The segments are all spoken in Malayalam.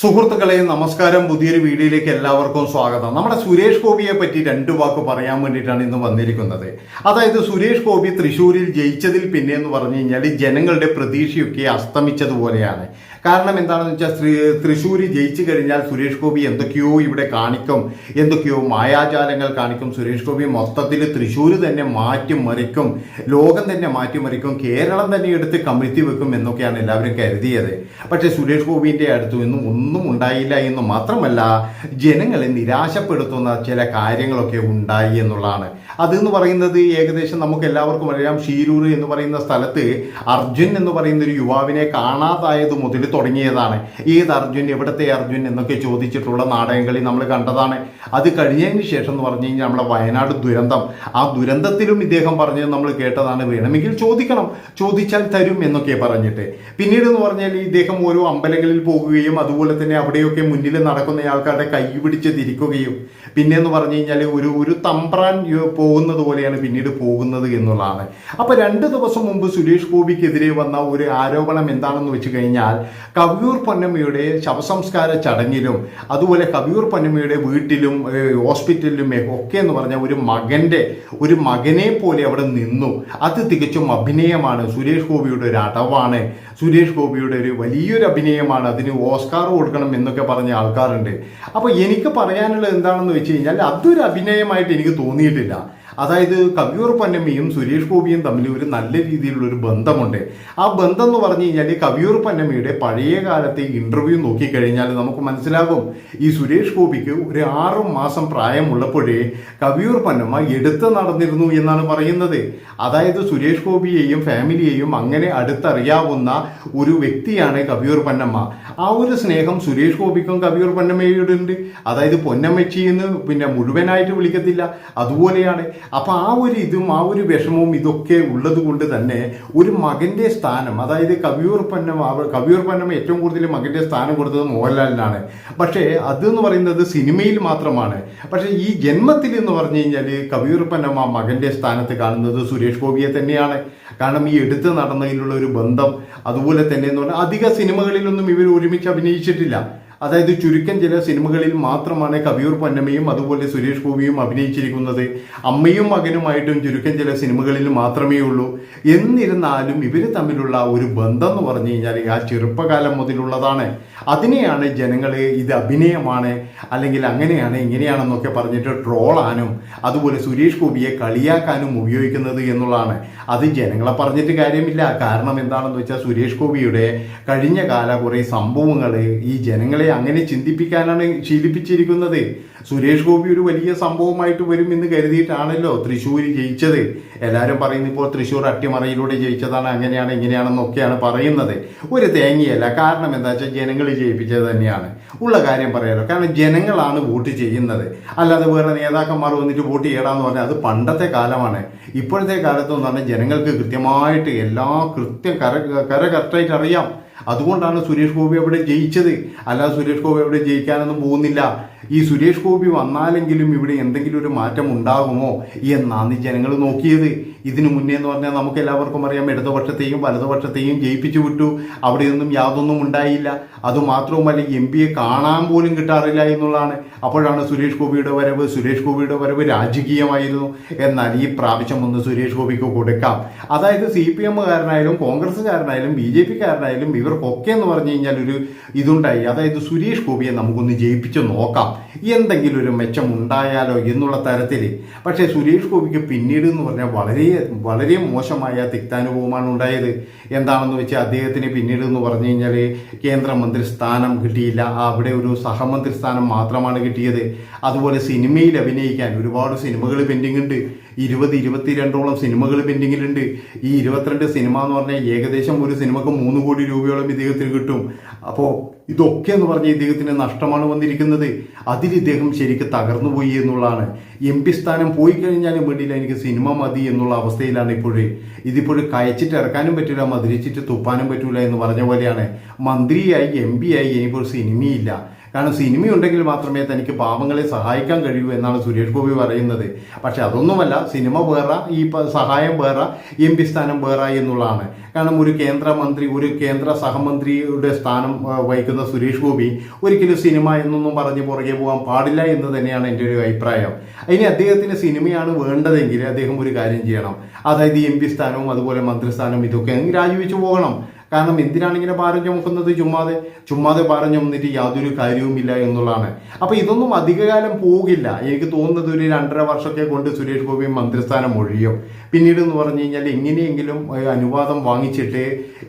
സുഹൃത്തുക്കളെ നമസ്കാരം. പുതിയൊരു വീഡിയോയിലേക്ക് എല്ലാവർക്കും സ്വാഗതം. നമ്മുടെ സുരേഷ് ഗോപിയെ പറ്റി രണ്ട് വാക്ക് പറയാൻ വേണ്ടിയിട്ടാണ് ഇന്ന് വന്നിരിക്കുന്നത്. അതായത് സുരേഷ് ഗോപി തൃശ്ശൂരിൽ ജയിച്ചതിൽ പിന്നെ എന്ന് പറഞ്ഞു കഴിഞ്ഞാൽ ജനങ്ങളുടെ പ്രതീക്ഷയൊക്കെ അസ്തമിച്ചതുപോലെയാണ്. കാരണം എന്താണെന്ന് വെച്ചാൽ ശ്രീ തൃശ്ശൂർ ജയിച്ചു കഴിഞ്ഞാൽ സുരേഷ് ഗോപി എന്തൊക്കെയോ ഇവിടെ കാണിക്കും. എന്തൊക്കെയോ മായാജാലങ്ങൾ കാണിക്കും. സുരേഷ് ഗോപി മൊത്തത്തിൽ തൃശ്ശൂർ തന്നെ മാറ്റിമറിക്കും. ലോകം തന്നെ മാറ്റിമറിക്കും. കേരളം തന്നെ എടുത്ത് കമിഴ്ത്തി വെക്കും എന്നൊക്കെയാണ് എല്ലാവരും കരുതിയത്. പക്ഷേ സുരേഷ് ഗോപിന്റെ അടുത്ത് നിന്നും ഒന്നും ഉണ്ടായില്ല എന്ന് മാത്രമല്ല ജനങ്ങളെ നിരാശപ്പെടുത്തുന്ന ചില കാര്യങ്ങളൊക്കെ ഉണ്ടായി എന്നുള്ളതാണ്. അതെന്ന് പറയുന്നത് ഏകദേശം നമുക്ക് എല്ലാവർക്കും അറിയാം. ഷീരൂർ എന്ന് പറയുന്ന സ്ഥലത്ത് അർജുൻ എന്ന് പറയുന്ന ഒരു യുവാവിനെ കാണാതായത് മുതൽ തുടങ്ങിയതാണ്. ഏത് അർജുൻ എവിടത്തെ അർജുൻ എന്നൊക്കെ ചോദിച്ചിട്ടുള്ള നാടകങ്ങളിൽ നമ്മൾ കണ്ടതാണ്. അത് കഴിഞ്ഞതിന് ശേഷം എന്ന് പറഞ്ഞു കഴിഞ്ഞാൽ നമ്മുടെ വയനാട് ദുരന്തം. ആ ദുരന്തത്തിലും ഇദ്ദേഹം പറഞ്ഞത് നമ്മൾ കേട്ടതാണ്. വേണമെങ്കിൽ ചോദിക്കണം. ചോദിച്ചാൽ തരും എന്നൊക്കെ പറഞ്ഞിട്ട്. പിന്നീട് എന്ന് പറഞ്ഞാൽ ഇദ്ദേഹം ഓരോ അമ്പലങ്ങളിൽ പോകുകയും അതുപോലെ തന്നെ അവിടെയൊക്കെ മുന്നിൽ നടക്കുന്ന ആൾക്കാരുടെ കൈ പിടിച്ച് തിരിക്കുകയും പിന്നെ എന്ന് പറഞ്ഞു കഴിഞ്ഞാൽ ഒരു ഒരു തമ്പ്രാൻ പോകുന്നത് പോലെയാണ് പിന്നീട് പോകുന്നത് എന്നുള്ളതാണ്. അപ്പൊ രണ്ട് ദിവസം മുമ്പ് സുരേഷ് ഗോപിക്കെതിരെ വന്ന ഒരു ആരോപണം എന്താണെന്ന് വെച്ച് കഴിഞ്ഞാൽ കവിയൂർ പൊന്നമ്മയുടെ ശവസംസ്കാര ചടങ്ങിലും അതുപോലെ കവിയൂർ പൊന്നമ്മയുടെ വീട്ടിലും ഹോസ്പിറ്റലിലും ഒക്കെ എന്ന് പറഞ്ഞ ഒരു മകന്റെ ഒരു മകനെ പോലെ അവിടെ നിന്നു. അത് തികച്ചും അഭിനയമാണ്. സുരേഷ് ഗോപിയുടെ ഒരു അടവാണ്. സുരേഷ് ഗോപിയുടെ ഒരു വലിയൊരു അഭിനയമാണ്. അതിന് ഓസ്കാർ കൊടുക്കണം എന്നൊക്കെ പറഞ്ഞ ആൾക്കാരുണ്ട്. അപ്പോൾ എനിക്ക് പറയാനുള്ളത് എന്താണെന്ന് വെച്ച് കഴിഞ്ഞാൽ അതൊരു അഭിനയമായിട്ട് എനിക്ക് തോന്നിയിട്ടില്ല. അതായത് കവിയൂർ പൊന്നമ്മയും സുരേഷ് ഗോപിയും തമ്മിൽ ഒരു നല്ല രീതിയിലുള്ള ഒരു ബന്ധമുണ്ട്. ആ ബന്ധം എന്ന് പറഞ്ഞു കഴിഞ്ഞാൽ കവിയൂർ പൊന്നമ്മയുടെ പഴയ കാലത്തെ ഇന്റർവ്യൂ നോക്കിക്കഴിഞ്ഞാൽ നമുക്ക് മനസ്സിലാകും. ഈ സുരേഷ് ഗോപിക്ക് ഒരു ആറ് മാസം പ്രായമുള്ളപ്പോഴേ കവിയൂർ പന്നമ്മ എടുത്ത് നടന്നിരുന്നു എന്നാണ് പറയുന്നത്. അതായത് സുരേഷ് ഗോപിയെയും ഫാമിലിയെയും അങ്ങനെ അടുത്തറിയാവുന്ന ഒരു വ്യക്തിയാണ് കവിയൂർ പന്നമ്മ. ആ ഒരു സ്നേഹം സുരേഷ് ഗോപിക്കും കവിയൂർ പന്നമ്മയുടെ ഉണ്ട് അതായത് പൊന്നമ്മച്ചി എന്ന് പിന്നെ മുഴുവനായിട്ട് വിളിക്കത്തില്ല. അതുപോലെയാണ് അപ്പൊ ആ ഒരു ഇതും ആ ഒരു വിഷമവും ഇതൊക്കെ ഉള്ളത് കൊണ്ട് തന്നെ ഒരു മകന്റെ സ്ഥാനം അതായത് കവിയൂർ പന്നം കവിയൂർ പന്നം ഏറ്റവും കൂടുതൽ മകന്റെ സ്ഥാനം കൊടുത്തത് മോഹൻലാലിനാണ്. പക്ഷേ അത് എന്ന് പറയുന്നത് സിനിമയിൽ മാത്രമാണ്. പക്ഷേ ഈ ജന്മത്തിൽ എന്ന് പറഞ്ഞു കഴിഞ്ഞാൽ കവിയൂർ പന്നം ആ മകന്റെ സ്ഥാനത്ത് കാണുന്നത് സുരേഷ് ഗോപിയെ തന്നെയാണ്. കാരണം ഈ എടുത്ത് നടന്നതിലുള്ള ഒരു ബന്ധം അതുപോലെ തന്നെ എന്ന് പറഞ്ഞാൽ അധിക സിനിമകളിലൊന്നും ഇവർ ഒരുമിച്ച് അഭിനയിച്ചിട്ടില്ല. അതായത് ചുരുക്കം ചില സിനിമകളിൽ മാത്രമാണ് കവിയൂർ പൊന്നമ്മയും അതുപോലെ സുരേഷ് ഗോപിയും അഭിനയിച്ചിരിക്കുന്നത്. അമ്മയും മകനുമായിട്ടും ചുരുക്കം ചില സിനിമകളിൽ മാത്രമേ ഉള്ളൂ. എന്നിരുന്നാലും ഇവർ തമ്മിലുള്ള ഒരു ബന്ധം എന്ന് പറഞ്ഞു കഴിഞ്ഞാൽ ആ ചെറുപ്പകാലം മുതലുള്ളതാണ്. അതിനെയാണ് ജനങ്ങൾ ഇത് അഭിനയമാണ് അല്ലെങ്കിൽ അങ്ങനെയാണ് ഇങ്ങനെയാണെന്നൊക്കെ പറഞ്ഞിട്ട് ട്രോളാനും അതുപോലെ സുരേഷ് ഗോപിയെ കളിയാക്കാനും ഉപയോഗിക്കുന്നത് എന്നുള്ളതാണ്. അത് ജനങ്ങളെ പറഞ്ഞിട്ട് കാര്യമില്ല. കാരണം എന്താണെന്ന് വെച്ചാൽ സുരേഷ് ഗോപിയുടെ കഴിഞ്ഞ കാല കുറേ സംഭവങ്ങൾ ഈ ജനങ്ങളെ അങ്ങനെ ചിന്തിപ്പിക്കാനാണ് ശീലിപ്പിച്ചിരിക്കുന്നത്. സുരേഷ് ഗോപി ഒരു വലിയ സംഭവമായിട്ട് വരും എന്ന് കരുതിയിട്ടാണല്ലോ തൃശ്ശൂർ ജയിച്ചത്. എല്ലാവരും പറയുന്നത് ഇപ്പോൾ തൃശ്ശൂർ അട്ടിമറയിലൂടെ ജയിച്ചതാണ് അങ്ങനെയാണ് ഇങ്ങനെയാണെന്നൊക്കെയാണ് പറയുന്നത്. ഒരു തേങ്ങയല്ല കാരണം എന്താ വെച്ചാൽ ജനങ്ങൾ ജയിപ്പിച്ചത് തന്നെയാണ്. ഉള്ള കാര്യം പറയാലോ കാരണം ജനങ്ങളാണ് വോട്ട് ചെയ്യുന്നത്. അല്ലാതെ വേറെ നേതാക്കന്മാർ വന്നിട്ട് വോട്ട് ചെയ്യണമെന്ന് പറഞ്ഞാൽ അത് പണ്ടത്തെ കാലമാണ്. ഇപ്പോഴത്തെ കാലത്ത് എന്ന് പറഞ്ഞാൽ ജനങ്ങൾക്ക് കൃത്യമായിട്ട് എല്ലാ കൃത്യം കര കര കറക്റ്റായിട്ട് അറിയാം. അതുകൊണ്ടാണ് സുരേഷ് ഗോപി അവിടെ ജയിച്ചത്. അല്ലാതെ സുരേഷ് ഗോപി അവിടെ ജയിക്കാനൊന്നും പോകുന്നില്ല. ഈ സുരേഷ് ഗോപി വന്നാലെങ്കിലും ഇവിടെ എന്തെങ്കിലും ഒരു മാറ്റം ഉണ്ടാകുമോ എന്നാണ് ജനങ്ങൾ നോക്കിയത്. ഇതിനു മുന്നേ എന്ന് പറഞ്ഞാൽ നമുക്ക് എല്ലാവർക്കും അറിയാം ഇടതുപക്ഷത്തെയും വലതുപക്ഷത്തെയും ജയിപ്പിച്ചു വിട്ടു. അവിടെയൊന്നും യാതൊന്നും ഉണ്ടായില്ല. അതുമാത്രവുമല്ല എം പിയെ കാണാൻ പോലും കിട്ടാറില്ല എന്നുള്ളതാണ്. അപ്പോഴാണ് സുരേഷ് ഗോപിയുടെ വരവ്. സുരേഷ് ഗോപിയുടെ വരവ് രാജകീയമായിരുന്നു. എന്നാൽ ഈ പ്രാവശ്യം ഒന്ന് സുരേഷ് ഗോപിക്ക് കൊടുക്കാം. അതായത് സി പി എമ്മുകാരനായാലും കോൺഗ്രസ്സുകാരനായാലും ബി ജെ പിക്കാരനായാലും ഇവർക്കൊക്കെ എന്ന് പറഞ്ഞു കഴിഞ്ഞാൽ ഒരു ഇതുണ്ടായി. അതായത് സുരേഷ് ഗോപിയെ നമുക്കൊന്ന് ജയിപ്പിച്ച് നോക്കാം. എന്തെങ്കിലും ഒരു മെച്ചം ഉണ്ടായാലോ എന്നുള്ള തരത്തിൽ. പക്ഷേ സുരേഷ് ഗോപിക്ക് പിന്നീട് എന്ന് പറഞ്ഞാൽ വളരെ വളരെ മോശമായ തിക്താനുഭവമാണ് ഉണ്ടായത്. എന്താണെന്ന് വെച്ചാൽ അദ്ദേഹത്തിന് പിന്നീട് എന്ന് പറഞ്ഞു കഴിഞ്ഞാൽ കേന്ദ്രമന്ത്രി സ്ഥാനം കിട്ടിയില്ല. അവിടെ ഒരു സഹമന്ത്രി സ്ഥാനം മാത്രമാണ് കിട്ടിയത്. അതുപോലെ സിനിമയിൽ അഭിനയിക്കാൻ ഒരുപാട് സിനിമകൾ പെൻഡിങ് ഉണ്ട്. ഇരുപത് ഇരുപത്തിരണ്ടോളം സിനിമകൾ പെൻഡിങ്ങിലുണ്ട് ഈ ഇരുപത്തിരണ്ട് സിനിമ എന്ന് പറഞ്ഞാൽ ഏകദേശം ഒരു സിനിമക്ക് മൂന്ന് കോടി രൂപയോളം ഇദ്ദേഹത്തിന് കിട്ടും. അപ്പോൾ ഇതൊക്കെ എന്ന് പറഞ്ഞ് ഇദ്ദേഹത്തിന് നഷ്ടമാണ് വന്നിരിക്കുന്നത്. അതിൽ ഇദ്ദേഹം ശരിക്കും തകർന്നുപോയി എന്നുള്ളതാണ്. എം പി സ്ഥാനം പോയി കഴിഞ്ഞാലും വേണ്ടിയില്ല എനിക്ക് സിനിമ മതി എന്നുള്ള അവസ്ഥയിലാണ് ഇപ്പോഴേ. ഇതിപ്പോഴും കയച്ചിട്ട് ഇറക്കാനും പറ്റില്ല മധുരിച്ചിട്ട് തുപ്പാനും പറ്റില്ല എന്ന് പറഞ്ഞ പോലെയാണ്. മന്ത്രിയായി എം പി ആയി ഇനിയിപ്പോൾ സിനിമയില്ല. കാരണം സിനിമയുണ്ടെങ്കിൽ മാത്രമേ തനിക്ക് പാവങ്ങളെ സഹായിക്കാൻ കഴിയൂ എന്നാണ് സുരേഷ് ഗോപി പറയുന്നത്. പക്ഷെ അതൊന്നുമല്ല സിനിമ വേറെ ഈ സഹായം വേറെ എം പി സ്ഥാനം വേറെ എന്നുള്ളതാണ്. കാരണം ഒരു കേന്ദ്രമന്ത്രി ഒരു കേന്ദ്ര സഹമന്ത്രിയുടെ സ്ഥാനം ആ, വഹിക്കുന്ന സുരേഷ് ഗോപി ഒരിക്കലും സിനിമ എന്നൊന്നും പറഞ്ഞ് പുറകെ പോകാൻ പാടില്ല എന്ന് തന്നെയാണ് എന്റെ ഒരു അഭിപ്രായം. ഇനി അദ്ദേഹത്തിന് സിനിമയാണ് വേണ്ടതെങ്കിൽ അദ്ദേഹം ഒരു കാര്യം ചെയ്യണം. അതായത് എം പി സ്ഥാനവും അതുപോലെ മന്ത്രിസ്ഥാനവും ഇതൊക്കെ രാജിവെച്ച് പോകണം. കാരണം എന്തിനാണ് ഇങ്ങനെ ഭാരം ചുമക്കുന്നത് ചുമ്മാതെ ചുമ്മാതെ ഭാരം ചുമന്നിട്ട് യാതൊരു കാര്യവുമില്ല എന്നുള്ളതാണ്. അപ്പൊ ഇതൊന്നും അധികകാലം പോകില്ല. എനിക്ക് തോന്നുന്നത് ഒരു രണ്ടര വർഷമൊക്കെ കൊണ്ട് സുരേഷ് ഗോപി മന്ത്രിസ്ഥാനം ഒഴിയും. പിന്നീട് എന്ന് പറഞ്ഞു കഴിഞ്ഞാൽ എങ്ങനെയെങ്കിലും അനുവാദം വാങ്ങിച്ചിട്ട്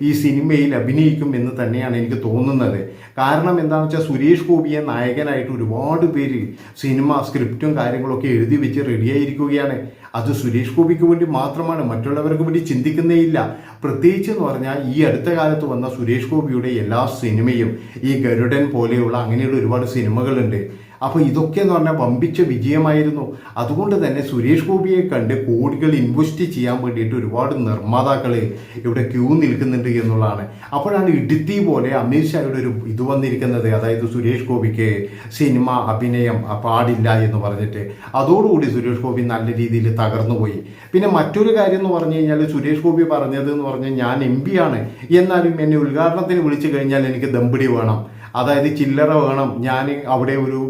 ഈ സിനിമയിൽ അഭിനയിക്കും എന്ന് തന്നെയാണ് എനിക്ക് തോന്നുന്നത്. കാരണം എന്താണെന്ന് വെച്ചാൽ സുരേഷ് ഗോപിയെ നായകനായിട്ട് ഒരുപാട് പേര് സിനിമ സ്ക്രിപ്റ്റും കാര്യങ്ങളൊക്കെ എഴുതി വെച്ച് റെഡിയായിരിക്കുകയാണ് അത് സുരേഷ് ഗോപിക്ക് വേണ്ടി മാത്രമാണ്. മറ്റുള്ളവർക്ക് വേണ്ടി ചിന്തിക്കുന്നേ ഇല്ല. പ്രത്യേകിച്ച് എന്ന് പറഞ്ഞാൽ ഈ അടുത്ത കാലത്ത് വന്ന സുരേഷ് ഗോപിയുടെ എല്ലാ സിനിമയും ഈ ഗരുഡൻ പോലെയുള്ള അങ്ങനെയുള്ള ഒരുപാട് സിനിമകളുണ്ട്. അപ്പോൾ ഇതൊക്കെ എന്ന് പറഞ്ഞാൽ വമ്പിച്ച വിജയമായിരുന്നു. അതുകൊണ്ട് തന്നെ സുരേഷ് ഗോപിയെ കണ്ട് കോടികൾ ഇൻവെസ്റ്റ് ചെയ്യാൻ വേണ്ടിയിട്ട് ഒരുപാട് നിർമ്മാതാക്കൾ ഇവിടെ ക്യൂ നിൽക്കുന്നുണ്ട് എന്നുള്ളതാണ്. അപ്പോഴാണ് ഇടുത്തി പോലെ അമിത്ഷായുടെ ഒരു ഇത് വന്നിരിക്കുന്നത്. അതായത് സുരേഷ് ഗോപിക്ക് സിനിമ അഭിനയം പാടില്ല എന്ന് പറഞ്ഞിട്ട്. അതോടുകൂടി സുരേഷ് ഗോപി നല്ല രീതിയിൽ തകർന്നു പോയി. പിന്നെ മറ്റൊരു കാര്യം എന്ന് പറഞ്ഞു കഴിഞ്ഞാൽ സുരേഷ് ഗോപി പറഞ്ഞത് എന്ന് പറഞ്ഞാൽ ഞാൻ എം ആണ്. എന്നാലും എന്നെ ഉദ്ഘാടനത്തിന് വിളിച്ചു കഴിഞ്ഞാൽ എനിക്ക് ദമ്പടി വേണം. അതായത് ചില്ലറ വേണം. ഞാൻ അവിടെ ഒരു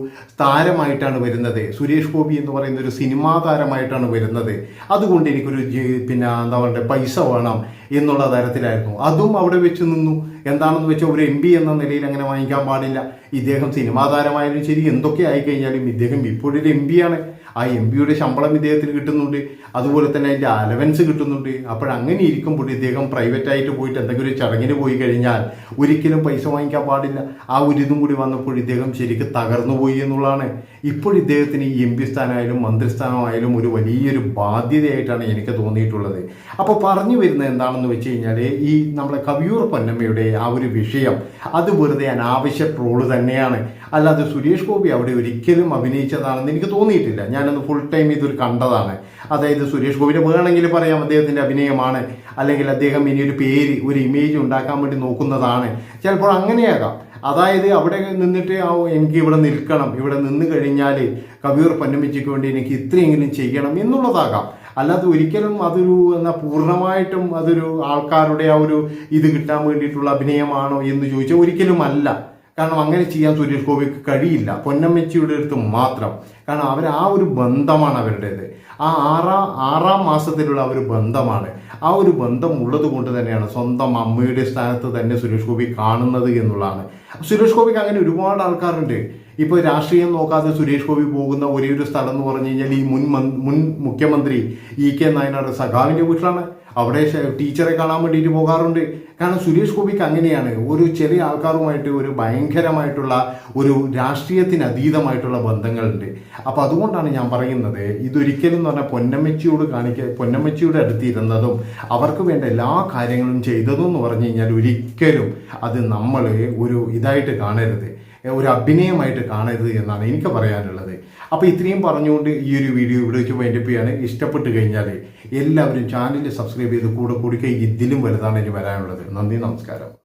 താരമായിട്ടാണ് വരുന്നത്. സുരേഷ് ഗോപി എന്ന് പറയുന്ന ഒരു സിനിമാ താരമായിട്ടാണ് വരുന്നത്. അതുകൊണ്ട് എനിക്കൊരു പിന്നെ എന്താ പറയുക പൈസ വേണം എന്നുള്ള തരത്തിലായിരുന്നു. അതും അവിടെ വെച്ച് നിന്നു. എന്താണെന്ന് വെച്ചാൽ ഒരു എം എന്ന നിലയിൽ അങ്ങനെ വാങ്ങിക്കാൻ പാടില്ല. ഇദ്ദേഹം സിനിമാ താരമായാലും ശരി എന്തൊക്കെ ആയിക്കഴിഞ്ഞാലും ഇദ്ദേഹം ഇപ്പോഴൊരു എം ആണ്. ആ എം പിയുടെ ശമ്പളം ഇദ്ദേഹത്തിന് കിട്ടുന്നുണ്ട്. അതുപോലെ തന്നെ അതിന്റെ അലവൻസ് കിട്ടുന്നുണ്ട്. അപ്പോഴങ്ങനെ ഇരിക്കുമ്പോൾ ഇദ്ദേഹം പ്രൈവറ്റായിട്ട് പോയിട്ട് എന്തെങ്കിലും ചടങ്ങിന് പോയി കഴിഞ്ഞാൽ ഒരിക്കലും പൈസ വാങ്ങിക്കാൻ പാടില്ല. ആ ഒരു ഇതും കൂടി വന്നപ്പോൾ ഇദ്ദേഹം ശരിക്കും തകർന്നു പോയി എന്നുള്ളതാണ്. ഇപ്പോൾ ഇദ്ദേഹത്തിന് ഈ എം പി സ്ഥാനമായാലും മന്ത്രിസ്ഥാനമായാലും ഒരു വലിയൊരു ബാധ്യതയായിട്ടാണ് എനിക്ക് തോന്നിയിട്ടുള്ളത്. അപ്പോൾ പറഞ്ഞു വരുന്നത് എന്താണെന്ന് വെച്ച് കഴിഞ്ഞാൽ ഈ നമ്മളെ കവിയൂർ പൊന്നമ്മയുടെ ആ ഒരു വിഷയം അത് വെറുതെ അനാവശ്യ ട്രോൾ തന്നെയാണ്. അല്ലാതെ സുരേഷ് ഗോപി അവിടെ ഒരിക്കലും അഭിനയിച്ചതാണെന്ന് എനിക്ക് തോന്നിയിട്ടില്ല. ഞാനന്ന് ഫുൾ ടൈം ഇതൊരു കണ്ടതാണ്. അതായത് സുരേഷ് ഗോപിനെ വേണമെങ്കിൽ പറയാം അദ്ദേഹത്തിന്റെ അഭിനയമാണ്. അല്ലെങ്കിൽ അദ്ദേഹം ഇനി ഒരു പേര് ഒരു ഇമേജ് ഉണ്ടാക്കാൻ വേണ്ടി നോക്കുന്നതാണ്. ചിലപ്പോൾ അങ്ങനെയാകാം. അതായത് അവിടെ നിന്നിട്ട് ആ എനിക്ക് ഇവിടെ നിൽക്കണം ഇവിടെ നിന്ന് കഴിഞ്ഞാൽ കവിയൂർ പന്നമിച്ചയ്ക്ക് വേണ്ടി എനിക്ക് ഇത്രയെങ്കിലും ചെയ്യണം എന്നുള്ളതാകാം. അല്ലാതെ ഒരിക്കലും അതൊരു എന്നാ പൂർണമായിട്ടും അതൊരു ആൾക്കാരുടെ ആ ഒരു ഇത് കിട്ടാൻ വേണ്ടിയിട്ടുള്ള അഭിനയമാണോ എന്ന് ചോദിച്ചാൽ ഒരിക്കലും അല്ല. കാരണം അങ്ങനെ ചെയ്യാൻ സുരേഷ് ഗോപിക്ക് കഴിയില്ല. പൊന്നമ്മച്ചിയുടെ അടുത്ത് മാത്രം. കാരണം അവർ ആ ഒരു ബന്ധമാണ് അവരുടേത്. ആ ആറാം ആറാം മാസത്തിലുള്ള ഒരു ബന്ധമാണ്. ആ ഒരു ബന്ധം ഉള്ളത് കൊണ്ട് തന്നെയാണ് സ്വന്തം അമ്മയുടെ സ്ഥാനത്ത് തന്നെ സുരേഷ് ഗോപി കാണുന്നത് എന്നുള്ളതാണ്. സുരേഷ് ഗോപിക്ക് അങ്ങനെ ഒരുപാട് ആൾക്കാരുണ്ട്. ഇപ്പോൾ രാഷ്ട്രീയം നോക്കാതെ സുരേഷ് ഗോപി പോകുന്ന ഒരേ ഒരു സ്ഥലം എന്ന് പറഞ്ഞു കഴിഞ്ഞാൽ ഈ മുൻ മുൻ മുഖ്യമന്ത്രി ഇ കെ നായനാട് സഖാവിന്റെ വീട്ടിലാണ്. അവിടെ ടീച്ചറെ കാണാൻ വേണ്ടിയിട്ട് പോകാറുണ്ട്. കാരണം സുരേഷ് ഗോപിക്ക് അങ്ങനെയാണ്. ഒരു ചെറിയ ആൾക്കാരുമായിട്ട് ഒരു ഭയങ്കരമായിട്ടുള്ള ഒരു രാഷ്ട്രീയത്തിന് അതീതമായിട്ടുള്ള ബന്ധങ്ങളുണ്ട്. അപ്പോൾ അതുകൊണ്ടാണ് ഞാൻ പറയുന്നത് ഇതൊരിക്കലും എന്ന് പറഞ്ഞാൽ പൊന്നമ്മച്ചിയോട് കാണിക്ക പൊന്നമ്മച്ചിയുടെ അടുത്തിരുന്നതും അവർക്ക് വേണ്ട എല്ലാ കാര്യങ്ങളും ചെയ്തതും എന്ന് പറഞ്ഞു കഴിഞ്ഞാൽ ഒരിക്കലും അത് നമ്മൾ ഒരു ഇതായിട്ട് കാണരുത്. ഒരു അഭിനയമായിട്ട് കാണരുത് എന്നാണ് എനിക്ക് പറയാനുള്ളത്. അപ്പോൾ ഇത്രയും പറഞ്ഞുകൊണ്ട് ഈ ഒരു വീഡിയോ ഇവിടെ വെച്ച് വൈൻഡപ്പ് ചെയ്യാണ്. ഇഷ്ടപ്പെട്ട് കഴിഞ്ഞാൽ എല്ലാവരും ചാനൽ സബ്സ്ക്രൈബ് ചെയ്ത് കൂടെ കൊടുക്കുക ഇതിലും വലുതാണ് ഇനി വരാനുള്ളത്. നന്ദി നമസ്കാരം.